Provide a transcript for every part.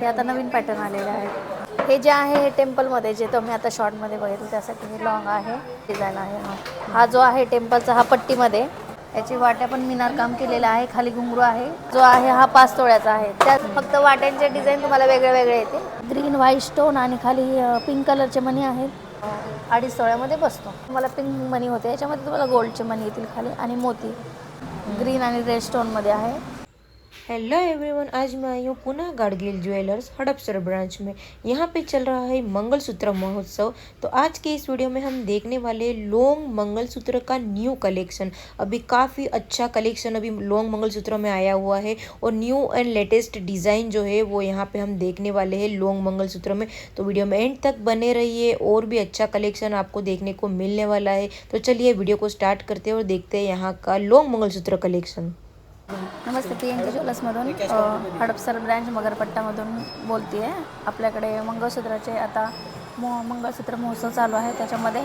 हे आता नवीन पॅटर्न आलेले आहेत हे जे आहे हे टेम्पलमध्ये जे तुम्ही आता शॉर्टमध्ये बघितलं त्यासाठी हे लॉंग आहे. डिझाईन आहे हा. हा जो आहे टेम्पलचा हा पट्टीमध्ये. याची वाट्या पण मिनार काम केलेलं आहे. खाली घुंगरू आहे. जो आहे हा पाच तोळ्याचा आहे. त्यात फक्त वाट्यांचे डिझाईन तुम्हाला वेगळे वेगळे येते ग्रीन व्हाईट स्टोन आणि खाली पिंक कलरचे मनी आहेत. अडीच तोळ्यामध्ये बसतो. तुम्हाला पिंक मनी होते. याच्यामध्ये तुम्हाला गोल्डचे मनी येतील खाली आणि मोती. ग्रीन आणि रेड स्टोनमध्ये आहे. हेलो एवरीवन आज मैं आई हूँ पुनः गाडगिल ज्वेलर्स हड़पसर ब्रांच में। यहाँ पे चल रहा है मंगलसूत्र महोत्सव। तो आज के इस वीडियो में हम देखने वाले लॉन्ग मंगलसूत्र का न्यू कलेक्शन। अभी काफ़ी अच्छा कलेक्शन अभी लॉन्ग मंगलसूत्र में आया हुआ है और न्यू एंड लेटेस्ट डिज़ाइन जो है वो यहाँ पर हम देखने वाले हैं लॉन्ग मंगलसूत्र में। तो वीडियो में एंड तक बने रहिए और भी अच्छा कलेक्शन आपको देखने को मिलने वाला है। तो चलिए वीडियो को स्टार्ट करते हैं और देखते हैं यहाँ का लॉन्ग मंगलसूत्र कलेक्शन। नमस्ते पी एन जी ज्वेलर्समधून हडपसर ब्रँच मगरपट्टामधून बोलते आहे आपल्याकडे मंगळसूत्राचे आता मो मंगळसूत्र महोत्सव चालू आहे. त्याच्यामध्ये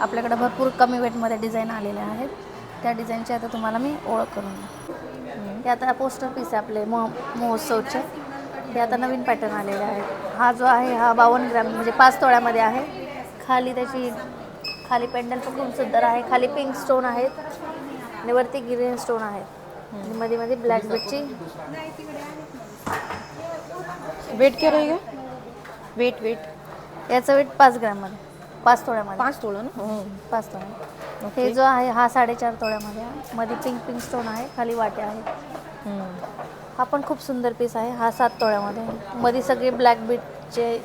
आपल्याकडे भरपूर कमी वेटमध्ये डिझाईन आलेले आहेत. त्या डिझाईनची आता तुम्हाला मी ओळख करून देईन. हे आता पोस्टर पीस आहे आपले मो महोत्सवचे. हे आता नवीन पॅटर्न आलेले आहेत. हा जो आहे हा बावन्न ग्रॅम म्हणजे पाच तोळ्यामध्ये आहे. खाली त्याची खाली पेंडल पण खूप सुंदर आहे. खाली पिंक स्टोन आहेत. आणि वरती ग्रीन स्टोन आहेत. आणि मध्ये मध्ये ब्लॅक बीटची वेट क्या रहेगा वेट वेट. याचं वेट पाच ग्रॅममध्ये. पाच तोळ्यामध्ये. पाँच तोड़ा ना? पाच तोळ्या हे जो आहे हा साडेचार तोळ्यामध्ये आहे. मध्ये पिंक पिंक स्टोन आहे. खाली वाटे आहेत. हा पण खूप सुंदर पीस आहे. हा सात तोळ्यामध्ये आहे. मध्ये सगळे ब्लॅक बीटचे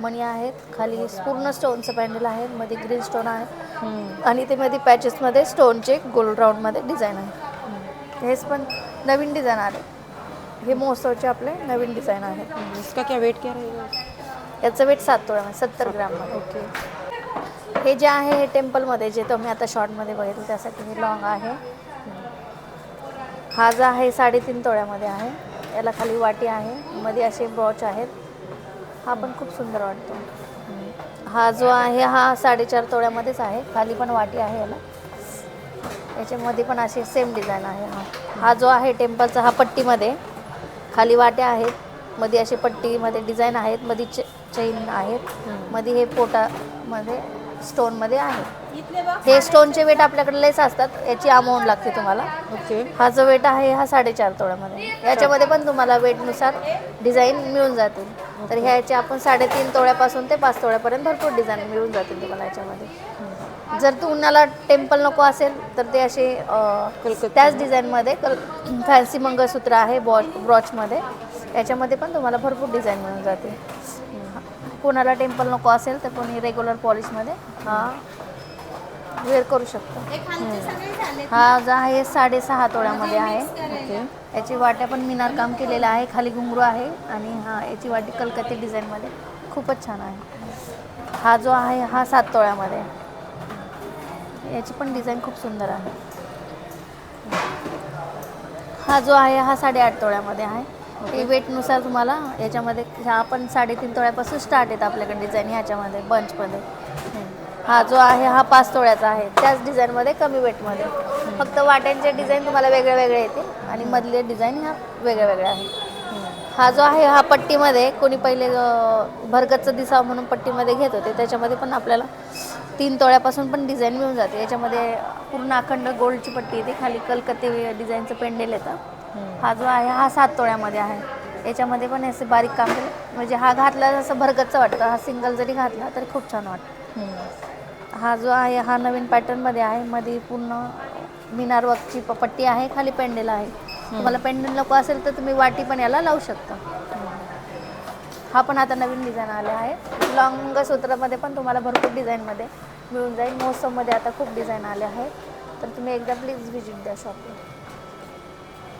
मणी आहेत. खाली पूर्ण स्टोनचं पॅन्डल आहे. मध्ये ग्रीन स्टोन आहे. आणि ते मध्ये पॅचेसमध्ये स्टोनचे गोल्ड राऊंडमध्ये डिझाईन आहे. हेच पण नवीन डिझाईन आले. हे महोत्सवचे आपले नवीन डिझाईन इसका क्या वेट क्या रहेगा? याचं वेट सात तोळ्यामध्ये सत्तर ग्राममध्ये ओके. हे जे आहे हे टेम्पलमध्ये जे तुम्ही आता शॉर्टमध्ये बघितलं त्यासाठी हे लॉंग आहे. हा जो आहे साडेतीन तोळ्यामध्ये आहे. याला खाली वाटी आहे. मध्ये असे ब्रॉच आहेत. हा पण खूप सुंदर वाटतो. हा जो आहे हा साडेचार तोळ्यामध्येच आहे. खाली पण वाटी आहे याला. याच्यामध्ये पण असे सेम डिझाईन आहे हा. हा जो आहे टेम्पलचा हा पट्टीमध्ये. खाली वाट्या आहेत. मध्ये असे पट्टीमध्ये डिझाईन आहेत. मध्ये चे चैन आहेत. मध्ये हे पोटामध्ये स्टोनमध्ये आहे. हे स्टोनचे वेट आपल्याकडे लेस असतात. याची अमाऊंट लागते तुम्हाला. ओके. हा जो वेट आहे हा साडेचार तोळ्यामध्ये. याच्यामध्ये पण तुम्हाला वेटनुसार डिझाईन मिळून जातील. तर ह्याचे आपण साडेतीन तोळ्यापासून ते पाच तोळ्यापर्यंत भरपूर डिझाईन मिळून जातील तुम्हाला याच्यामध्ये. जर तुम्हाला टेम्पल नको असेल तर ते असे त्याच डिझाईनमध्ये कल फॅन्सी मंगळसूत्र आहे बॉ ब्रॉचमध्ये. याच्यामध्ये पण तुम्हाला भरपूर डिझाईन मिळून जाते कोणाला टेम्पल नको असेल तर कोणी रेग्युलर पॉलिशमध्ये हा वेअर करू शकतो. हा जो आहे साडेसहा तोळ्यामध्ये आहे. ओके. याची वाट्या पण मिनार काम केलेलं आहे खाली घुंगरू आहे आणि हा याची वाटी कलकत्ती डिझाईनमध्ये खूपच छान आहे. हा जो आहे हा सात तोळ्यामध्ये. आहे. याची पण डिझाईन खूप सुंदर आहे. हा जो आहे हा साडेआठ तोळ्यामध्ये आहे. हे वेटनुसार तुम्हाला याच्यामध्ये ह्या पण साडेतीन तोळ्यापासून स्टार्ट आहेत आपल्याकडे डिझाईन ह्याच्यामध्ये बंचमध्ये हा जो आहे हा पाच तोळ्याचा आहे. त्याच डिझाईनमध्ये कमी वेटमध्ये. फक्त वाट्यांचे डिझाईन तुम्हाला वेगळे वेगळे येते आणि मधले डिझाईन ह्या वेगळ्या वेगळ्या आहेत. हा जो आहे हा पट्टीमध्ये कोणी पहिले भरगतचं दिसावं म्हणून पट्टीमध्ये घेत होते. त्याच्यामध्ये पण आपल्याला तीन तोळ्यापासून पण डिझाईन मिळून जाते. याच्यामध्ये पूर्ण अखंड गोल्डची पट्टी येते. खाली कलकत्ते डिझाईनचं पेंडेल येतं. हा जो आहे हा सात तोळ्यामध्ये आहे. याच्यामध्ये पण असे बारीक काम केलं. म्हणजे हा घातला जसं भरगतचं वाटतं. हा सिंगल जरी घातला तरी खूप छान वाटतं. हा जो आहे हा नवीन पॅटर्नमध्ये आहे. मध्ये पूर्ण मिनार वर्कची पट्टी आहे. खाली पेंडेल आहे. तुम्हाला पेंडंट नको असेल तर तुम्ही वाटी पण याला लावू शकता. हा पण आता नवीन डिझाईन आला आहे. लॉंग सूत्रामध्ये पण तुम्हाला भरपूर डिझाईनमध्ये मिळून जाईल. मोसममध्ये आता खूप डिझाईन आले आहेत. तर तुम्ही एकदा प्लीज व्हिजिट द्या शॉपला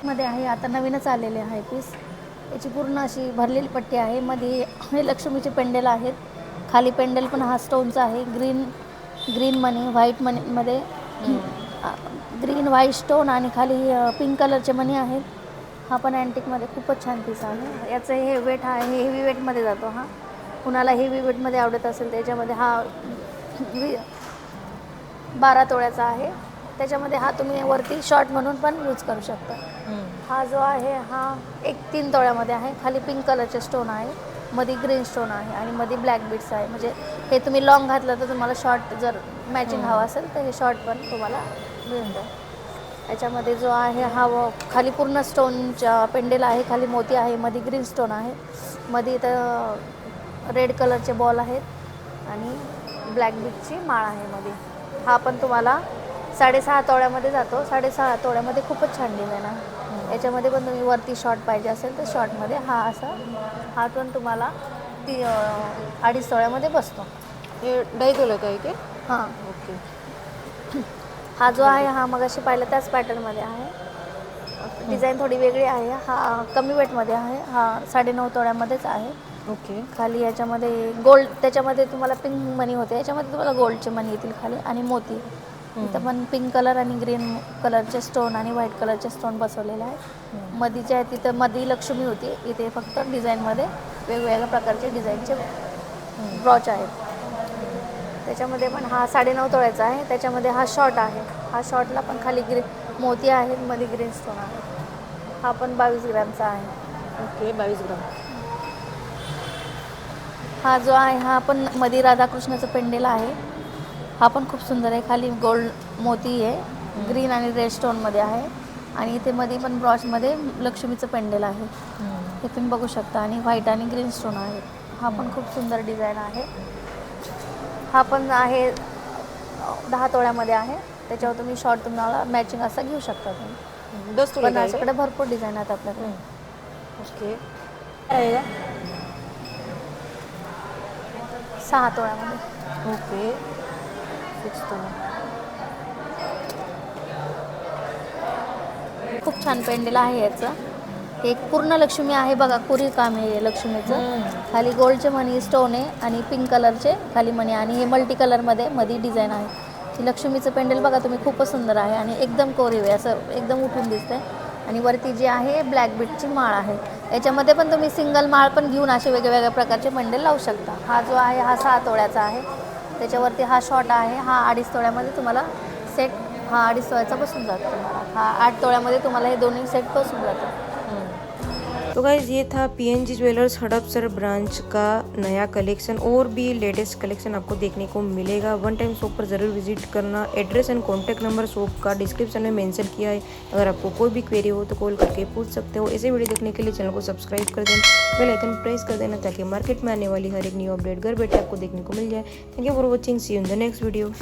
मध्ये आहे आता नवीनच आलेले आहे पीस याची पूर्ण अशी भरलेली पट्टी आहे. मध्ये हे लक्ष्मीचे पेंडेल आहेत. खाली पेंडेल पण हा स्टोनचा आहे. ग्रीन ग्रीन मनी व्हाईट मनीमध्ये ग्रीन व्हाईट स्टोन आणि खाली पिंक कलरचे मनी आहेत. हा पण अँटिकमध्ये खूपच छान पीस आहे. याचं हे वेट हा हे हेवी वेटमध्ये जातो हा. कुणाला हेवी वेटमध्ये आवडत असेल त्याच्यामध्ये हा बारा तोळ्याचा आहे. त्याच्यामध्ये हा तुम्ही वरती शॉर्ट म्हणून पण यूज करू शकता. हा जो आहे हा एक तीन तोळ्यामध्ये आहे. खाली पिंक कलरचे स्टोन आहे मध्ये ग्रीन स्टोन आहे आणि मध्ये ब्लॅक बीट्स आहे. म्हणजे हे तुम्ही लॉंग घातलं तर तुम्हाला शॉर्ट जर मॅचिंग हवा असेल तर हे शॉर्ट पण तुम्हाला जाईल याच्यामध्ये जो आहे हा व खाली पूर्ण स्टोनच्या पेंडेल आहे खाली मोती आहे मध्ये ग्रीन स्टोन आहे. मध्ये इथं रेड कलरचे बॉल आहेत आणि ब्लॅक बीटची माळ आहे मध्ये हा पण तुम्हाला साडेसहा तोळ्यामध्ये जातो. साडेसहा तोळ्यामध्ये खूपच छान डिझाईन आहे. याच्यामध्ये पण तुम्ही वरती शॉर्ट पाहिजे असेल तर शॉर्टमध्ये हा असा हा पण तुम्हाला ती अडीच तोळ्यामध्ये बसतो. हे ढाई तोला का की हां. ओके. हा जो आहे हा मगाशी पाहिला त्याच पॅटर्नमध्ये आहे. डिझाईन थोडी वेगळी आहे. हा कमी वेटमध्ये आहे. हा साडेनऊ तोळ्यामध्येच आहे. ओके खाली याच्यामध्ये गोल्ड त्याच्यामध्ये तुम्हाला पिंक मनी होते. याच्यामध्ये तुम्हाला गोल्डचे मनी येतील खाली आणि मोती. इथं पण पिंक कलर आणि ग्रीन कलरचे स्टोन आणि व्हाईट कलरचे स्टोन बसवलेले आहे. मध्ये जे आहे तिथं मध्ये लक्ष्मी होती. इथे फक्त डिझाईनमध्ये वेगवेगळ्या प्रकारचे डिझाईनचे ब्रॉच आहेत. त्याच्यामध्ये पण हा साडेनऊ तोळ्याचा आहे. त्याच्यामध्ये हा शॉर्ट आहे. हा शॉर्टला पण खाली ग्री मोती आहेत. मध्ये ग्रीन स्टोन आहे. हा पण बावीस ग्रॅमचा आहे. ओके बावीस ग्राम. हा जो आहे हा पण मध्ये राधाकृष्णाचं पेंडेल आहे. हा पण खूप सुंदर आहे. खाली गोल्ड मोती आहे. ग्रीन आणि रेड स्टोनमध्ये आहे. आणि इथे मध्ये पण ब्रॉचमध्ये लक्ष्मीचं पेंडेल आहे. हे तुम्ही बघू शकता. आणि व्हाईट आणि ग्रीन स्टोन आहे हा पण खूप सुंदर डिझाईन आहे. हा पण आहे दहा तोळ्यामध्ये आहे. त्याच्यावर तुम्ही शॉर्ट तुम्हाला मॅचिंग असं घेऊ शकता तुम्ही. दस तोले पण भरपूर डिझाईन आहेत आपल्याकडे. ओके. सहा तोळ्यामध्ये. ओके. सिक्स खूप छान पेंडेल आहे याचं. हे एक पूर्ण लक्ष्मी आहे बघा कुरी काम आहे लक्ष्मीचं. खाली गोल्डचे मनी स्टोन आहे आणि पिंक कलरचे खाली मणी. आणि हे मल्टी कलरमध्ये मध्ये डिझाईन आहे. ही लक्ष्मीचं पेंडेल बघा तुम्ही खूपच सुंदर आहे आणि एकदम कोरीव आहे. असं एकदम उठून दिसतंय. आणि वरती जी आहे ब्लॅक बीटची माळ आहे. याच्यामध्ये पण तुम्ही सिंगल माळ पण घेऊन असे वेगवेगळ्या प्रकारचे पेंडेल लावू शकता. हा जो आहे हा सहा तोळ्याचा आहे. त्याच्यावरती हा शॉर्ट आहे. हा अडीच तोळ्यामध्ये तुम्हाला सेट हा अडीच तोळ्याचा बसून जातो तुम्हाला. हा आठ तोळ्यामध्ये तुम्हाला हे दोन्ही सेट बसून जातो तो गाइज़ ये था पीएनजी ज्वेलर्स हड़पसर ब्रांच का नया कलेक्शन और भी लेटेस्ट कलेक्शन आपको देखने को मिलेगा। वन टाइम शॉप पर ज़रूर विज़िट करना। Address and contact number shop का डिस्क्रिप्शन में मेंशन किया है। अगर आपको कोई भी क्वेरी हो तो कॉल करके पूछ सकते हो। ऐसे वीडियो देखने के लिए चैनल को सब्सक्राइब कर देना। बेल आइकन प्रेस कर देना ताकि मार्केट में आने वाली हर एक न्यू अपडेट घर बैठे आपको देखने को मिल जाए। Thank you for watching see in the next video